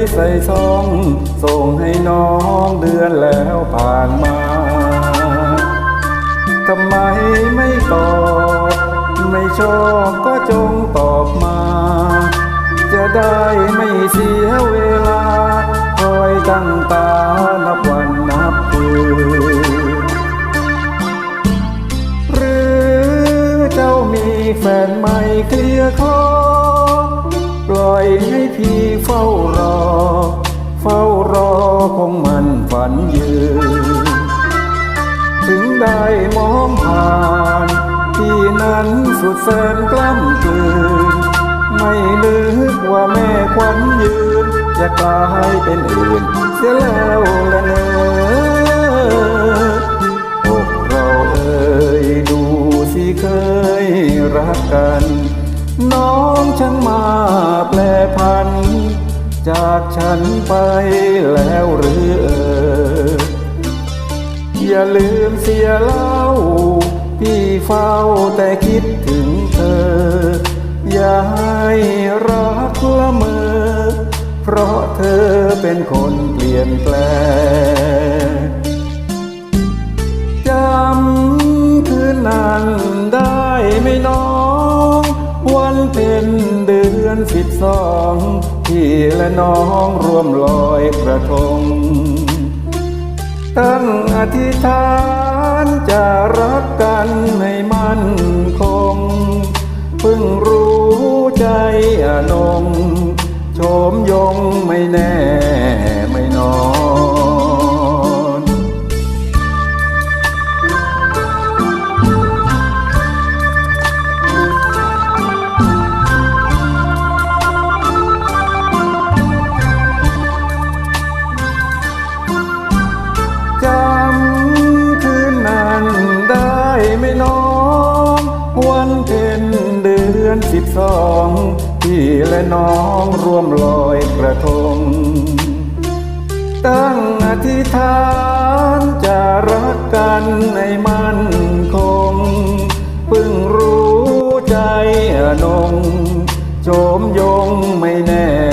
ยใส่ซอง ส่งให้น้องเดือนแล้วผ่านมาทำไมไม่ตอบ ไม่ชอบก็จงตอบมา จะได้ไม่เสียเวลา คอยตั้งตานับวันนับคืนหรือเจ้ามีแฟนใหม่เคลียร์คอ ล่อยให้พี่เฝ้ารอ เฝ้ารอคงมันฝันยืน ถึงได้มองผ่านที่นั้นสุดแสนกล้ำกลืน ไม่นึกว่าแม่ควันยืน จะกลายเป็นอื่นเสียแล้วละเนอ แปลพัน จากฉันไปแล้วหรือเอ่ยอย่าลืมเสียเล่า พี่เฝ้าแต่คิดถึงเธอ อย่าให้รักละเมอ เพราะเธอเป็นคนเปลี่ยนแปลงจำคืนนั้น นเป็นเดือนสิบสองพี่และน้องร่วมลอยกระทง ตั้งอธิษฐานจะรักกันให้มั่นคง เพิ่งรู้ใจอนงโฉมยงไม่แน่ อนสิบสองพี่และน้องร่วมลอยกระทง ตั้งอธิษฐานจะรักกันให้มั่นคงเพิ่งรู้ใจอนงโจมยงไม่แน่